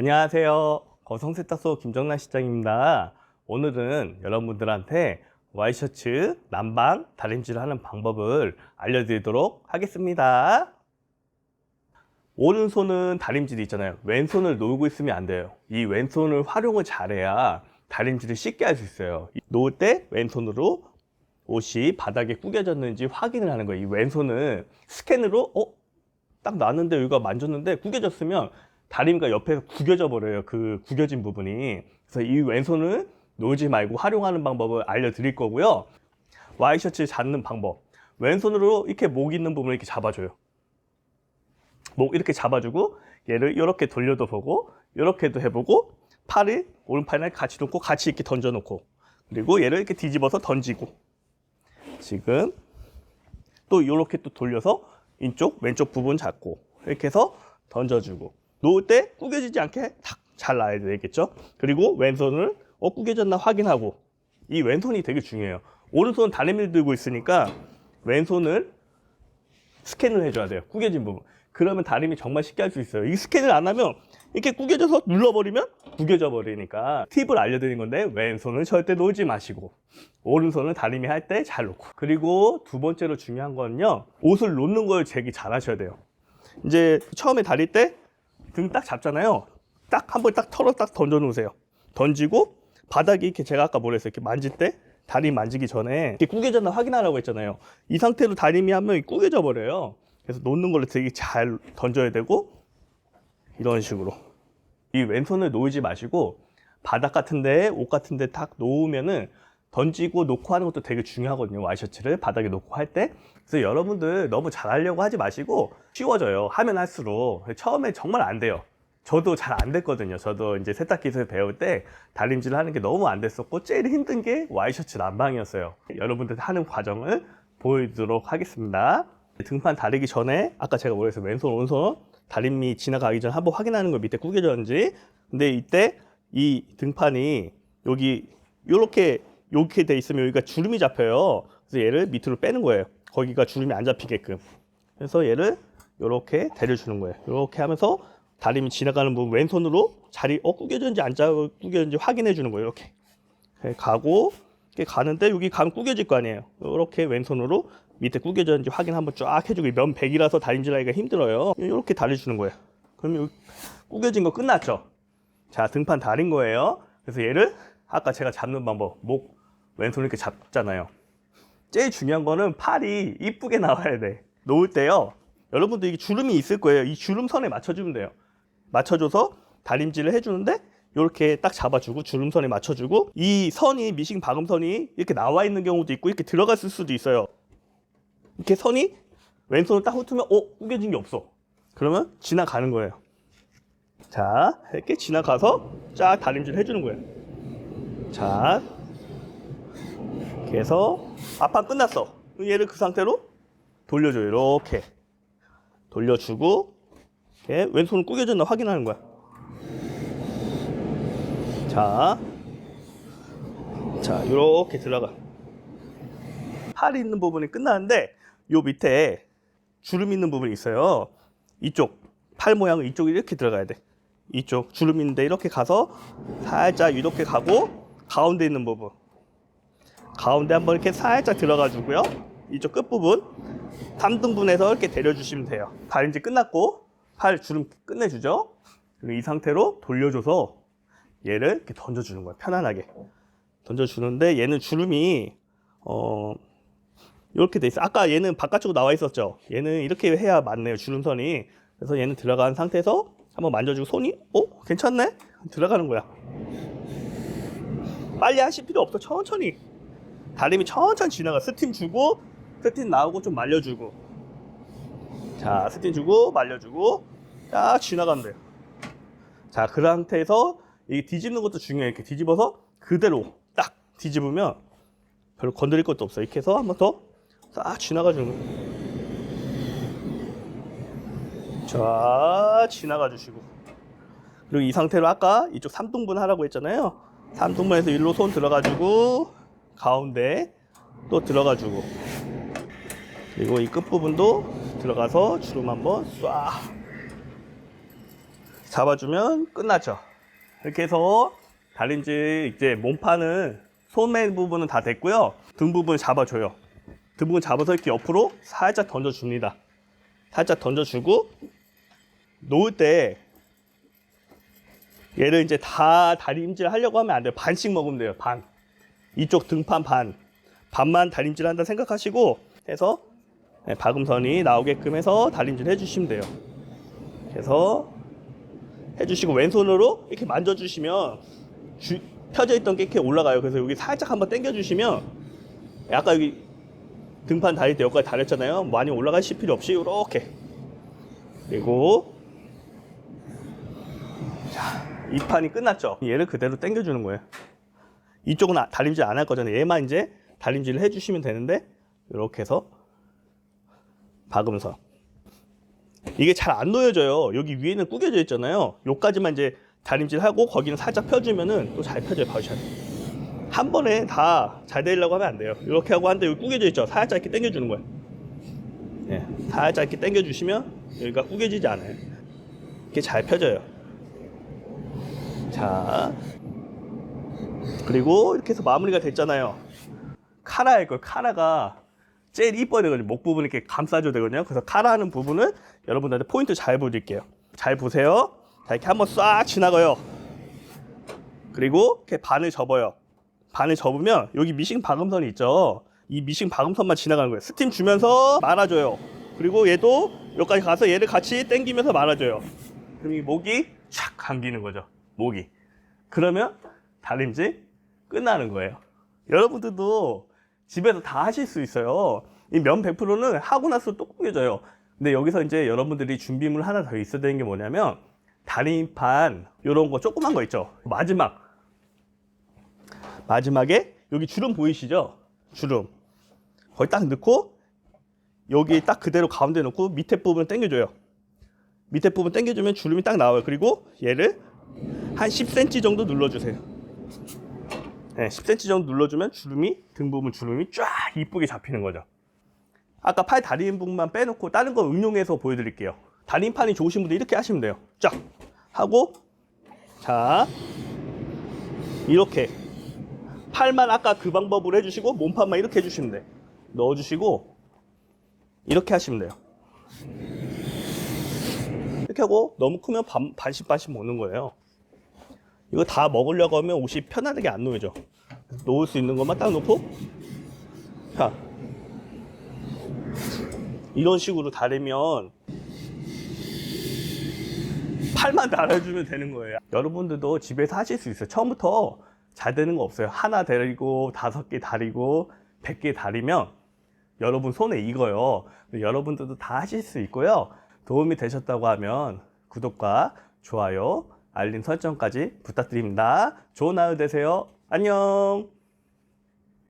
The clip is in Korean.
안녕하세요. 거성세탁소 김정란 시장입니다. 오늘은 여러분들한테 와이셔츠 난방 다림질을 하는 방법을 알려드리도록 하겠습니다. 오른손은 다림질이 있잖아요. 왼손을 놓고 있으면 안 돼요. 이 왼손을 활용을 잘해야 다림질을 쉽게 할 수 있어요. 이 놓을 때 왼손으로 옷이 바닥에 구겨졌는지 확인을 하는 거예요. 이 왼손은 스캔으로 어? 딱 놨는데 여기가 만졌는데 구겨졌으면 다리가 옆에서 구겨져 버려요. 그 구겨진 부분이. 그래서 이 왼손을 놓지 말고 활용하는 방법을 알려드릴 거고요. 와이셔츠 잡는 방법. 왼손으로 이렇게 목 있는 부분을 이렇게 잡아줘요. 목 이렇게 잡아주고 얘를 이렇게 돌려도 보고 이렇게도 해보고 팔을 오른팔을 같이 놓고 같이 이렇게 던져놓고 그리고 얘를 이렇게 뒤집어서 던지고 지금 또 이렇게 또 돌려서 이쪽 왼쪽 부분 잡고 이렇게 해서 던져주고 놓을 때 구겨지지 않게 탁 잘 놔야 되겠죠? 그리고 왼손을 어 구겨졌나 확인하고. 이 왼손이 되게 중요해요. 오른손은 다리미를 들고 있으니까 왼손을 스캔을 해줘야 돼요. 구겨진 부분. 그러면 다림이 정말 쉽게 할 수 있어요. 이 스캔을 안 하면 이렇게 구겨져서 눌러버리면 구겨져 버리니까 팁을 알려드린 건데 왼손은 절대 놓지 마시고 오른손은 다리미 할때 잘 놓고. 그리고 두 번째로 중요한 거는요. 옷을 놓는 걸 되게 잘 하셔야 돼요. 이제 처음에 다릴 때 등 딱 잡잖아요. 딱 한 번 딱 털어 딱 던져 놓으세요. 던지고 바닥이 이렇게 제가 아까 뭐랬어요? 이렇게 만질 때 다리 만지기 전에 이렇게 구겨졌나 확인하라고 했잖아요. 이 상태로 다리미 하면 구겨져 버려요. 그래서 놓는 걸 되게 잘 던져야 되고 이런 식으로. 이 왼손을 놓지 마시고 바닥 같은 데에 옷 같은 데딱 놓으면은 던지고 놓고 하는 것도 되게 중요하거든요. 와이셔츠를 바닥에 놓고 할 때. 그래서 여러분들 너무 잘하려고 하지 마시고 쉬워져요. 하면 할수록. 처음에 정말 안 돼요. 저도 잘 안 됐거든요. 저도 이제 세탁 기술 배울 때 다림질을 하는 게 너무 안 됐었고 제일 힘든 게 와이셔츠 난방이었어요. 여러분들 하는 과정을 보여드리도록 하겠습니다. 등판 다리기 전에 아까 제가 뭐랬어요? 왼손 오른손 다림이 지나가기 전에 한번 확인하는 거 밑에 구겨졌는지. 근데 이때 이 등판이 여기 요렇게 이렇게 돼 있으면 여기가 주름이 잡혀요. 그래서 얘를 밑으로 빼는 거예요. 거기가 주름이 안 잡히게끔. 그래서 얘를 이렇게 데려주는 거예요. 이렇게 하면서 다림이 지나가는 부분 왼손으로 자리 어 구겨졌는지 안 짜- 구겨졌는지 확인해 주는 거예요. 이렇게 네, 가고 이렇게 가는데 여기 가면 구겨질 거 아니에요. 이렇게 왼손으로 밑에 구겨졌는지 확인 한번 쫙 해주고 면 100이라서 다림질하기가 힘들어요. 이렇게 다려주는 거예요. 그러면 구겨진 거 끝났죠? 자 등판 다린 거예요. 그래서 얘를 아까 제가 잡는 방법 목 왼손 이렇게 잡잖아요. 제일 중요한 거는 팔이 이쁘게 나와야 돼. 놓을 때요. 여러분들 이게 주름이 있을 거예요. 이 주름선에 맞춰주면 돼요. 맞춰줘서 다림질을 해주는데 이렇게 딱 잡아주고 주름선에 맞춰주고 이 선이 미싱 박음선이 이렇게 나와 있는 경우도 있고 이렇게 들어갔을 수도 있어요. 이렇게 선이 왼손을 딱 훑으면 어 구겨진 게 없어. 그러면 지나가는 거예요. 자 이렇게 지나가서 쫙 다림질 해주는 거예요. 자 이렇게 해서 앞판 끝났어. 얘를 그 상태로 돌려줘요 이렇게. 돌려주고 이렇게 왼손 구겨졌나 확인하는 거야. 자, 자 이렇게 들어가. 팔이 있는 부분이 끝나는데 요 밑에 주름 있는 부분이 있어요. 이쪽 팔 모양은 이쪽이 이렇게 들어가야 돼. 이쪽 주름 있는데 이렇게 가서 살짝 이렇게 가고 가운데 있는 부분 가운데 한번 이렇게 살짝 들어가 주고요. 이쪽 끝부분 3등분해서 이렇게 데려주시면 돼요. 다림질 끝났고 팔 주름 끝내주죠? 그리고 이 상태로 돌려줘서 얘를 이렇게 던져주는 거예요 편안하게. 던져주는데 얘는 주름이 어 이렇게 돼 있어. 아까 얘는 바깥쪽으로 나와 있었죠? 얘는 이렇게 해야 맞네요 주름선이. 그래서 얘는 들어간 상태에서 한번 만져주고 손이 어? 괜찮네? 들어가는 거야. 빨리 하실 필요 없어. 천천히 다림이 천천히 지나가. 스팀 주고 스팀 나오고 좀 말려주고. 자 스팀 주고 말려주고. 딱 지나간대요. 자 그 상태에서 이 뒤집는 것도 중요해 이렇게 뒤집어서 그대로 딱 뒤집으면 별로 건드릴 것도 없어 이렇게 해서 한 번 더 싹 지나가 주는 거예요. 자 지나가 주시고. 그리고 이 상태로 아까 이쪽 3등분 하라고 했잖아요. 3등분에서 일로 손 들어가지고 가운데 또 들어가 주고 그리고 이 끝부분도 들어가서 주름 한번 쏴 잡아주면 끝나죠. 이렇게 해서 다림질 이제 몸판은 소매 부분은 다 됐고요. 등 부분 잡아줘요. 등 부분 잡아서 이렇게 옆으로 살짝 던져줍니다. 살짝 던져주고 놓을 때 얘를 이제 다 다림질 하려고 하면 안 돼요. 반씩 먹으면 돼요. 반. 이쪽 등판 반. 반만 다림질 한다 생각하시고 해서 네, 박음선이 나오게끔 해서 다림질 해주시면 돼요. 그래서 해주시고 왼손으로 이렇게 만져주시면 주- 펴져 있던 게 이렇게 올라가요. 그래서 여기 살짝 한번 당겨주시면 아까 여기 등판 다릴 때 여기까지 다렸잖아요. 많이 올라가실 필요 없이 이렇게 그리고 자, 이 판이 끝났죠. 얘를 그대로 당겨주는 거예요. 이쪽은 아- 다림질 안 할 거잖아요. 얘만 이제 다림질을 해주시면 되는데 이렇게 해서 박음선 이게 잘 안 놓여져요. 여기 위에는 구겨져 있잖아요. 요까지만 이제 다림질 하고 거기는 살짝 펴주면은 또 잘 펴져요. 돼요. 한 번에 다 잘 되려고 하면 안 돼요. 이렇게 하고 하는데 여기 구겨져 있죠. 살짝 이렇게 당겨주는 거예요. 예, 살짝 이렇게 당겨주시면 여기가 구겨지지 않아요. 이렇게 잘 펴져요. 자, 그리고 이렇게 해서 마무리가 됐잖아요. 카라일 걸 카라가 제일 이뻐야 되거든요. 목 부분 이렇게 감싸줘야 되거든요. 그래서 카라 하는 부분은 여러분들한테 포인트 잘 보여드릴게요. 잘 보세요. 자, 이렇게 한번 싹 지나가요. 그리고 이렇게 반을 접어요. 반을 접으면 여기 미싱 박음선이 있죠. 이 미싱 박음선만 지나가는 거예요. 스팀 주면서 말아줘요. 그리고 얘도 여기까지 가서 얘를 같이 당기면서 말아줘요. 그럼 이 목이 촥 감기는 거죠. 목이. 그러면 다림질 끝나는 거예요. 여러분들도 집에서 다 하실 수 있어요. 이 면 100%는 하고 나서 또 구겨져요. 근데 여기서 이제 여러분들이 준비물 하나 더 있어야 되는 게 뭐냐면 다림판 이런 거 조그만 거 있죠. 마지막 마지막에 여기 주름 보이시죠? 주름 거기 딱 넣고 여기 딱 그대로 가운데 놓고 밑에 부분 당겨줘요. 밑에 부분 당겨주면 주름이 딱 나와요. 그리고 얘를 한 10cm 정도 눌러주세요. 네, 10cm 정도 눌러주면 주름이 등 부분 주름이 쫙 이쁘게 잡히는 거죠. 아까 팔 다리인 부분만 빼놓고 다른 거 응용해서 보여드릴게요. 다림판이 좋으신 분들 이렇게 하시면 돼요. 쫙 하고 자 이렇게 팔만 아까 그 방법으로 해주시고 몸판만 이렇게 해주시면 돼. 넣어주시고 이렇게 하시면 돼요. 이렇게 하고 너무 크면 반, 반씩 반씩 먹는 거예요. 이거 다 먹으려고 하면 옷이 편안하게 안 놓여져. 놓을 수 있는 것만 딱 놓고 자 이런 식으로 다리면 팔만 달아주면 되는 거예요. 여러분들도 집에서 하실 수 있어요. 처음부터 잘 되는 거 없어요. 하나 다리고 다섯 개 다리고 백 개 다리면 여러분 손에 익어요. 여러분들도 다 하실 수 있고요. 도움이 되셨다고 하면 구독과 좋아요, 알림 설정까지 부탁드립니다. 좋은 하루 되세요. 안녕.